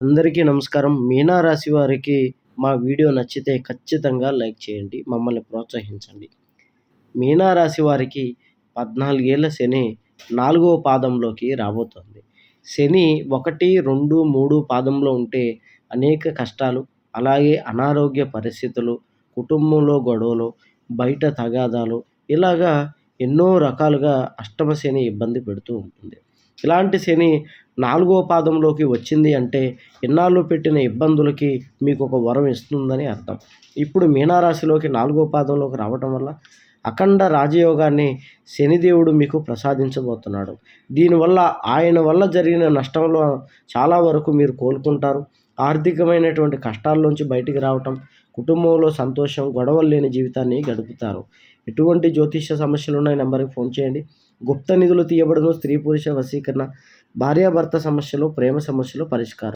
అందరికీ నమస్కారం. మీనా రాశి వారికి మా వీడియో నచ్చితే ఖచ్చితంగా లైక్ చేయండి మమ్మల్ని ప్రోత్సహించండి. మీనా రాశి వారికి పద్నాలుగేళ్ళ శని నాలుగవ పాదంలోకి రాబోతోంది. శని ఒకటి రెండు మూడు పాదంలో ఉంటే అనేక కష్టాలు అలాగే అనారోగ్య పరిస్థితులు కుటుంబంలో గొడవలు బయట తగాదాలు ఇలాగా ఎన్నో రకాలుగా అష్టమ శని ఇబ్బంది పెడుతూ ఉంటుంది. ఇలాంటి శని నాలుగో పాదంలోకి వచ్చింది అంటే ఇన్నాళ్ళు పెట్టిన ఇబ్బందులకి మీకు ఒక వరం ఇస్తుందని అర్థం. ఇప్పుడు మీనారాశిలోకి నాలుగో పాదంలోకి రావటం వల్ల అఖండ రాజయోగాన్ని శనిదేవుడు మీకు ప్రసాదించబోతున్నాడు. దీనివల్ల ఆయన వల్ల జరిగిన నష్టంలో చాలా వరకు మీరు కోలుకుంటారు. ఆర్థికమైనటువంటి కష్టాల్లోంచి బయటికి రావటం కుటుంబంలో సంతోషం గొడవలు లేని జీవితాన్ని గడుపుతారు. ఎటువంటి జ్యోతిష్య సమస్యలు ఉన్నాయి? నెంబర్కి ఫోన్ చేయండి. గుప్త నిధులు తీయబడను స్త్రీ పురుష వశీకరణ భార్యాభర్త సమస్యలు ప్రేమ సమస్యలు పరిష్కారం.